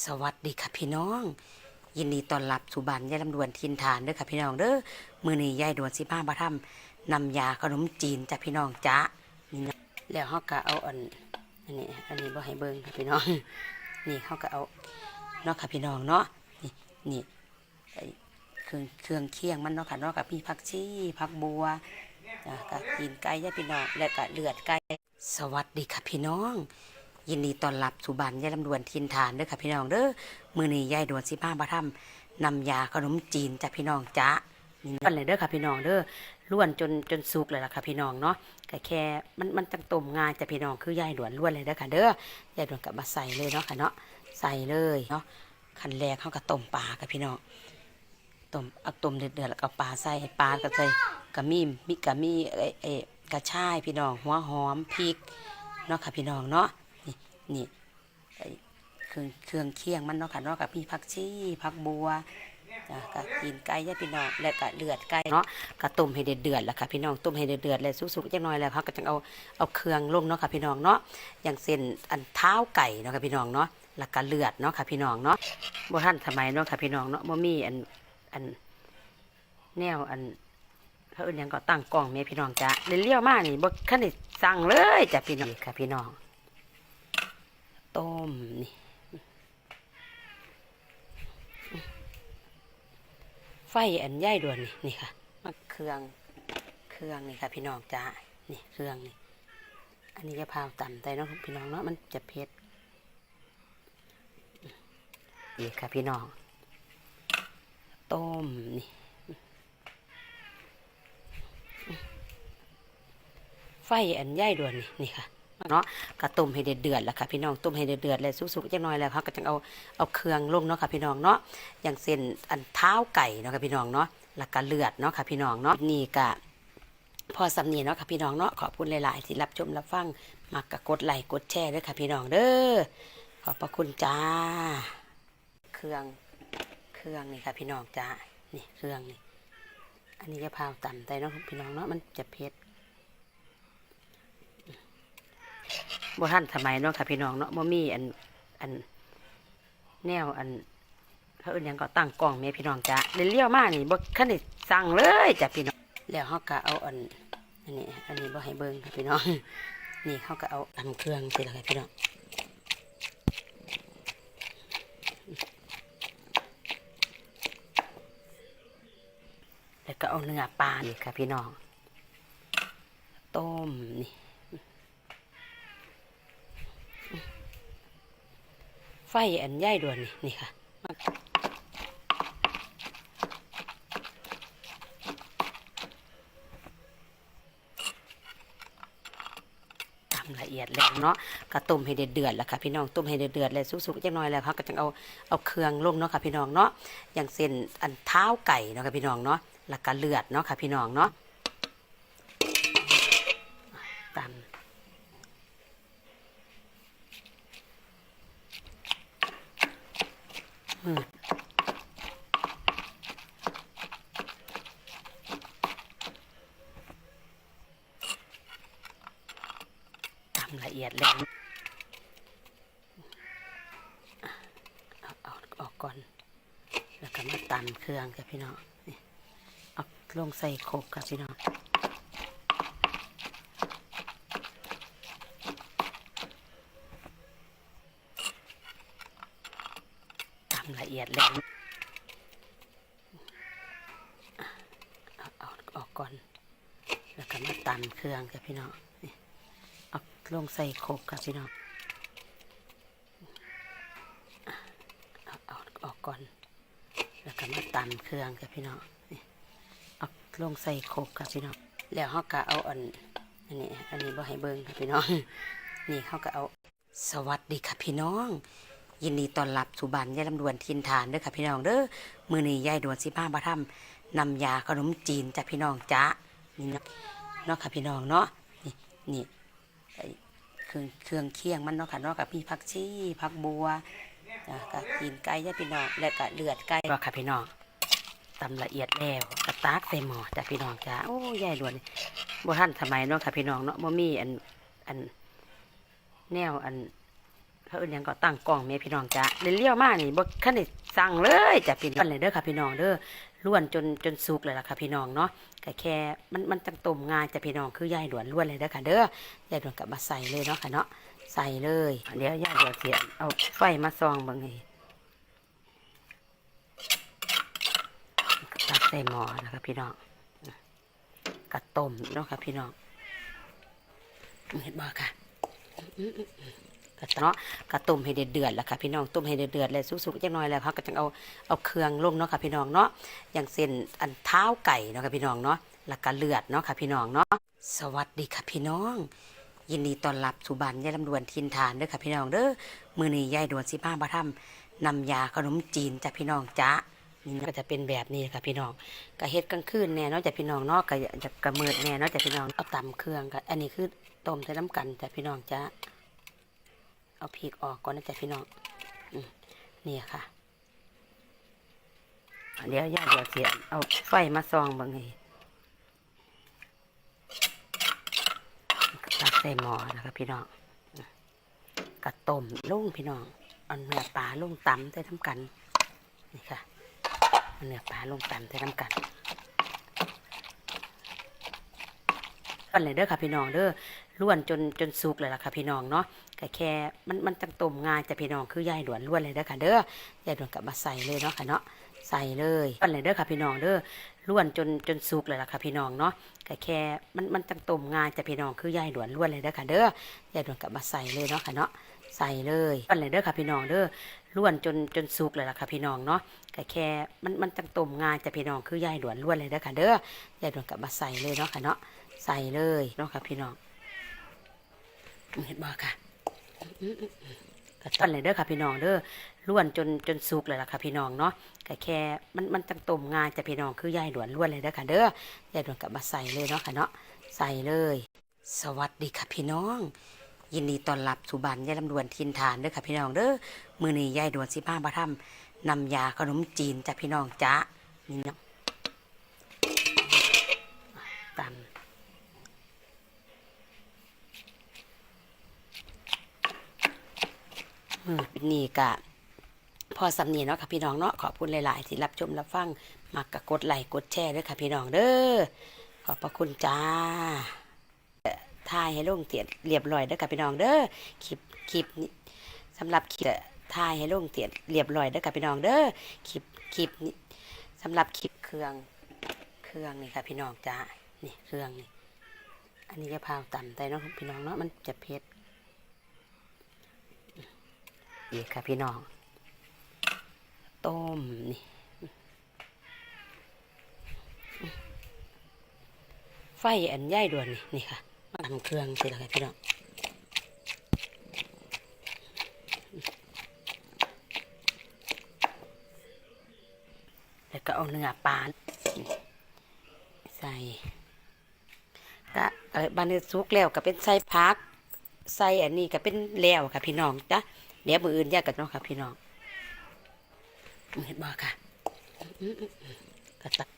สวัสดีค่ะพี่น้อง ยินดีต้อนรับสู่บ้านยายลำดวนทินฐานเด้อค่ะพี่น้องเด้อมื้อนี้ยายดวนสิพามาทำนำยาขนมจีนจ้ะพี่น้องจ้านี่นะแล้วเฮาก็เอาอันอันนี้อันนี้บ่ให้เบิ่งค่ะพี่น้อง นี่เฮาก็เอาเนาะค่ะพี่น้องเนาะนี่นี่เครื่องเครื่องเคียงมันเนาะค่ะเนาะกับมีผักชีผักบัวจ้ะกับกินไก่จ้ะพี่น้องแล้วก็เลือดไก่สวัสดีค่ะพี่น้อง ยินดีต้อนรับสู่บ้านยายลำดวนทินฐานเด้อค่ะพี่น้องเด้อมือนี้ยายดวนสิพามาทำนำยาขนมจีนจ้ะพี่น้องจ้านี่กันเลยเด้อค่ะพี่น้องเด้อล้วนจนจนสุกเลยล่ะค่ะพี่น้องเนาะก็แค่มันมันจังต้มง่ายจ้ะพี่น้องคือยายดวนล้วนเลยเด้อค่ะเด้อยายดวนก็มาใส่เลยเนาะค่ะเนาะใส่เลยเนาะขั้นแรกเฮาก็ต้มปลาค่ะพี่น้องต้มเอาต้มเดือดๆแล้วก็ปลาใส่ปลาก็ใส่กระมีมีกระมีเอเอกระชายพี่น้องหัวหอมพริกเนาะค่ะพี่น้องเนาะ นี่เครื่องเครื่องเคียงมันเนาะค่ะเนาะกับมีผักชีผักบัวจ้ะกับกินไก่ย่าพี่น้องและก็เลือดไก่เนาะก็ต้มให้เดือดเดือดแล้วค่ะพี่น้องต้มให้เดือดเดือดแล้วสุกๆจักหน่อยแล้วเขาก็จะเอาเอาเครื่องลงเนาะค่ะพี่น้องเนาะอย่างเส้นอันเท้าไก่เนาะค่ะพี่น้องเนาะแล้วก็เลือดเนาะค่ะพี่น้องเนาะบ่ทันสมัยเนาะค่ะพี่น้องเนาะบ่มีอันอันแนวอันเขาอื่นยังก็ตั้งกล้องแม่พี่น้องจ้ะเลี้ยวมากนี่บ่คันได้สั่งเลยจ้ะพี่น้องค่ะพี่น้อง ต้มนี่ไฟอันใหญ่ด่วนนี่นี่ค่ะมาเครื่องเครื่องนี่ค่ะ พี่น้องจ้านี่เครื่องนี่ อันนี้จะพาวต่ำใจเนาะพี่น้องเนาะมันจะเผ็ดนี่ค่ะพี่น้อง ต้มนี่ไฟอันใหญ่ด่วนนี่นี่ค่ะ เนาะก็ต้มให้เดือดเดือดแล้วค่ะพี่น้องต้มให้เดือดเดือดแล้วสุกๆจักหน่อยแล้วเขาก็จะเอาเอาเครื่องลงเนาะค่ะพี่น้องเนาะอย่างเส้นอันเท้าไก่เนาะค่ะพี่น้องเนาะแล้วก็เลือดเนาะค่ะพี่น้องเนาะนี่ก็พอสำเนียเนาะค่ะพี่น้องเนาะขอบคุณหลาย ๆ ที่รับชมรับฟังมักกะกดไลค์กดแชร์ด้วยค่ะพี่น้องเด้อขอบพระคุณจ้า เครื่องเครื่องนี่ค่ะพี่น้องจ้านี่เครื่องนี่อันนี้จะพาวต่ำใจเนาะพี่น้องเนาะมันจะเผ็ด บ่ทันสมัยเนาะค่ะพี่น้องเนาะบ่มีอันอันแนวอันเขาเอื่นยังก็ตั้งกล้องแม่พี่น้องจ้ะเลี้ยวมากนี่บ่คันได้สั่งเลยจ้ะพี่น้องแล้วเฮาก็เอาอันอันนี้อันนี้บ่ให้เบิ่งค่ะพี่น้อง นี่เฮาก็เอาตำเครื่องสิละค่ะพี่น้องแล้วก็เอาเนื้อปลานี่ค่ะพี่น้อง ต้มนี่ ไฟอันใหญ่ด่วนนี่นี่ค่ะมาตำละเอียดแล้วเนาะก็ต้มให้เดือดเดือดแล้วค่ะพี่น้องต้มให้เดือดเดือดแล้วสุกๆจักหน่อยแล้วเขาก็จะเอาเอาเครื่องลงเนาะค่ะพี่น้องเนาะอย่างเส้นอันเท้าไก่เนาะค่ะพี่น้องเนาะแล้วก็เลือดเนาะค่ะพี่น้องเนาะตำ มืด ทำละเอียดแล้วเอาเอาออกก่อน แล้วก็มาตำเครื่องกับพี่น้องนี่เอาลงใส่โคกกับพี่น้องตำละเอียดแล้ว เออกก่อน แล้วก็มาตำเครื่องกับพี่น้องนี่เอาลงใส่โคกกับพี่น้องเอาเอาออกก่อน แล้วก็มาตำเครื่องกับพี่น้องนี่เอาลงใส่โคกกับพี่น้องแล้วเขาก็เอาอันอันนี้อันนี้บ่ให้เบิ่งค่ะพี่น้องนี่เขาก็เอาสวัสดีค่ะพี่น้องยินดีต้อนรับสู่บ้านยายลำดวนทินฐานเด้อค่ะพี่น้องเด้อมือนี้ยายดวนสิพามาทำ นำยาขนมจีนจ้ะพี่น้องจ้านี่เนาะเนาะค่ะพี่น้องเนาะนี่นี่เครื่องเครื่องเคียงมันเนาะค่ะเนาะกับมีผักชีผักบัวจ้ะกับกินไก่ย่าพี่น้องและก็เลือดไก่ว่าค่ะพี่น้องตำละเอียดแล้วกระตากใส่หม้อจ้ะพี่น้องจ้าโอ้ยายดวนบ่ทันสมัยเนาะค่ะพี่น้องเนาะบ่มีอันอันแนวอัน เเขาเอิ้นยังก็ตั้งกล้องแม่พี่น้องจ้ะเลี้ยวมากนี่บ่คันได้สั่งเลยจ้ะพี่น้องเลยเด้อค่ะพี่น้องเด้อล้วนจนจนสุกเลยล่ะค่ะพี่น้องเนาะก็แค่มันมันจังต้มง่ายจ้ะพี่น้องคือยายด่วนล้วนเลยเด้อค่ะเด้อยายด่วนก็มาใส่เลยเนาะค่ะเนาะใส่เลยเดี๋ยวยายด่วนเสียเอาไฟมาส่องบิ่งให้ตักใส่หม้อนะคะพี่น้องก็ต้มเนาะค่ะพี่น้องเห็นบ่ค่ะ กะเนาะกะต้มให้เดือดเดือดแล้วค่ะพี่น้องต้มให้เดือดเดือดเลยสุกๆจักน่อยแล้วเขาก็จะเอาเอาเครื่องลงเนาะค่ะพี่น้องเนาะอย่างเส้นอันเท้าไก่เนาะค่ะพี่น้องเนาะแล้วก็เลือดเนาะค่ะพี่น้องเนาะสวัสดีค่ะพี่น้อง ยินดีต้อนรับสู่บ้านยายลำดวนทินฐานเด้อค่ะพี่น้องเด้อมือนี้ยายดวนสิพามาทำนำยาขนมจีนจ้ะพี่น้องจ้ะนี่ก็จะเป็นแบบนี้ค่ะพี่น้องก็เฮ็ดกลางคืนแน่เนาะจ้ะพี่น้องเนาะก็จะกระเมิดแน่เนาะจ้ะพี่น้องเอาตำเครื่องก็อันนี้คือต้มใส่น้ำกันจ้ะพี่น้องจ้ะ เอาพริกออกก่อนนะจ๊ะพี่น้องนี่ค่ะ เดี๋ยวย่าเดี๋ยวเสียเอาไฟมาซองบางไงตักใส่หม้อนะครับพี่น้องกระต้มลุ่งพี่น้องเอาเนื้อปลาลุ่งตำใส่ทำกัน นี่ค่ะเอาเนื้อปลาลุ่งตำใส่ทำกันกันเลยเด้อค่ะพี่น้องเด้อล้วนจนจนสุกเลยล่ะค่ะพี่น้องเนาะก็แค่มันมันจังต้มง่ายจ้ะพี่น้องคือยายด่วนล้วนเลยเด้อค่ะเด้อยายด่วนกลับมาใส่เลยเนาะค่ะเนาะใส่เลยกันเลยเด้อค่ะพี่น้องเด้อล้วนจนจนสุกเลยล่ะค่ะพี่น้องเนาะก็แค่มันมันจังต้มง่ายจ้ะพี่น้องคือยายด่วนล้วนเลยเด้อค่ะเด้อยายด่วนกลับมาใส่เลยเนาะค่ะเนาะใส่เลยกันเลยเด้อค่ะพี่น้องเด้อล้วนจนจนสุกเลยล่ะค่ะพี่น้องเนาะก็แค่มันมันจังต้มง่ายจ้ะพี่น้องคือยายด่วนล้วนเลยเด้อค่ะเด้อยายด่วนกลับมาใส่เลยเนาะค่ะเนาะใส่เลยเนาะค่ะพี่น้อง เห็นบ่ค่ะก็ต้นเลยเด้อค่ะพี่น้องเด้อล้วนจนจนสุกเลยล่ะค่ะพี่น้องเนาะก็แค่มันมันจังต้มงาจะพี่น้องคือยายด่วนล้วนเลยเด้อค่ะเด้อยายด่วนกลับมาใส่เลยเนาะค่ะเนาะใส่เลย สวัสดีค่ะพี่น้อง ยินดีต้อนรับสู่บ้านยายลำดวนทินฐานเด้อค่ะพี่น้องเด้อมือนี้ยายด่วนสิพามาทำนำยาขนมจีนจ้ะพี่น้องจ้ะนี่เนาะตำ อืม นี่กะพอสำเนียงเนาะค่ะพี่น้องเนาะขอบคุณหลาย ๆ ที่รับชมรับฟังมักกะกดไลค์กดแชร์ด้วยค่ะพี่น้องเด้อขอบพระคุณจ้าถ่ายให้ลงเตียดเรียบร้อยเด้อค่ะพี่น้องเด้อคลิปคลิปนี้สำหรับคลิปถ่ายให้ลงเตียดเรียบร้อยเด้อค่ะพี่น้องเด้อคลิปคลิปนี้สำหรับคลิปเครื่องเครื่องนี่ค่ะพี่น้องจ้านี่เครื่องนี่อันนี้จะพาวต่ำแต่เนาะพี่น้องเนาะมันจะเผ็ด กค่ะพี่น้อง ต้มนี่ ไฟอันใหญ่ด่วนนี่นี่ค่ะมาทำเครื่องสิละค่ะพี่น้องแล้วก็เอาเนื้อปลาใส่ก็บานนี้สุกแล้วก็เป็นใส่พัก ใส่อันนี้ก็เป็นแล้วค่ะพี่น้องจ้ะ เดี๋ยวมืออื่นแยกกันเนาะค่ะพี่น้องเห็นบ่ค่ะอื้อๆๆก็ตัก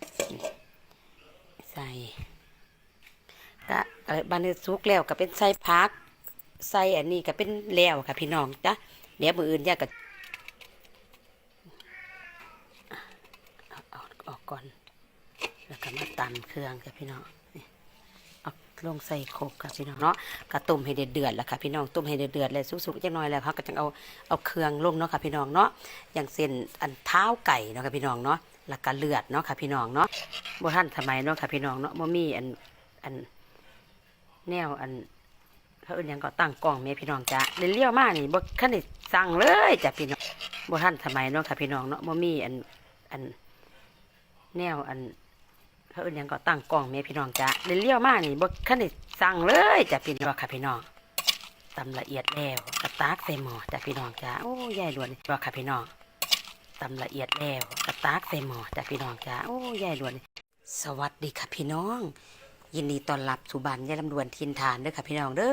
ใส่ก็เออบานสุกแล้วก็เป็นใส่พักใส่อันนี้ก็เป็นแล้วค่ะพี่น้องจ้ะเดี๋ยวมืออื่นแยกกันออาออกก่อน แล้วก็มาตำเครื่องค่ะพี่น้อง ลงใส่โคกค่ะพี่น้องเนาะก็ต้มให้เดือดเดือดแล้วค่ะพี่น้องต้มให้เดือดเดือดเลยสุกๆจักหน่อยแล้วเขาก็จะเอาเอาเครื่องลงเนาะค่ะพี่น้องเนาะอย่างเส้นอันเท้าไก่เนาะค่ะพี่น้องเนาะแล้วก็เลือดเนาะค่ะพี่น้องเนาะบ่ทันสมัยเนาะค่ะพี่น้องเนาะบ่มีอันอันแนวอันเขาเอื่นยังก็ตั้งกล้องแม่พี่น้องจ้ะเลี้ยวมากนี่บ่คันได้สั่งเลยจ้ะพี่น้องบ่ทันสมัยเนาะค่ะพี่น้องเนาะบ่มีอันอันแนวอัน เขาเอื่นยังก็ตั้งกล้องแม่พี่น้องจ้ะเลี้ยวมากนี่บ่คันได้สั่งเลยจ้ะพี่น้องค่ะพี่น้องตำละเอียดแล้วกระตากใส่หม้อจ้ะพี่น้องจ้ะโอ้ยายล้วนบ่ค่ะพี่น้องตำละเอียดแล้วกระตากใส่หม้อจ้ะพี่น้องจ้ะโอ้ยายล้วน สวัสดีค่ะพี่น้อง ยินดีต้อนรับสู่บ้านยายลำดวนทินฐานเด้อค่ะพี่น้องเด้อ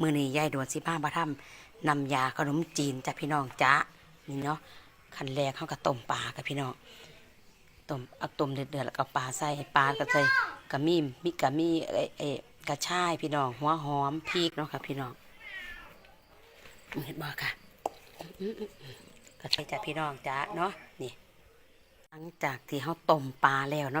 มือนี้ยายดวนสิพามาทำนำยาขนมจีนจ้ะพี่น้องจ้ะนี่เนาะขั้นแรกเขาก็ต้มปลาค่ะพี่น้อง ต้มเอาต้มเดือดๆแล้วก็ปลาใส่ปลากระใส่กะมีมิกระมีเอ้เอ้กระชายพี่น้องหัวหอมพริกเนาะค่ะพี่น้องเห็นบ่ค่ะกระใช่จ้ะพี่น้องจ้ะเนาะนี่หลังจากที่เขาต้มปลาแล้วเนาะ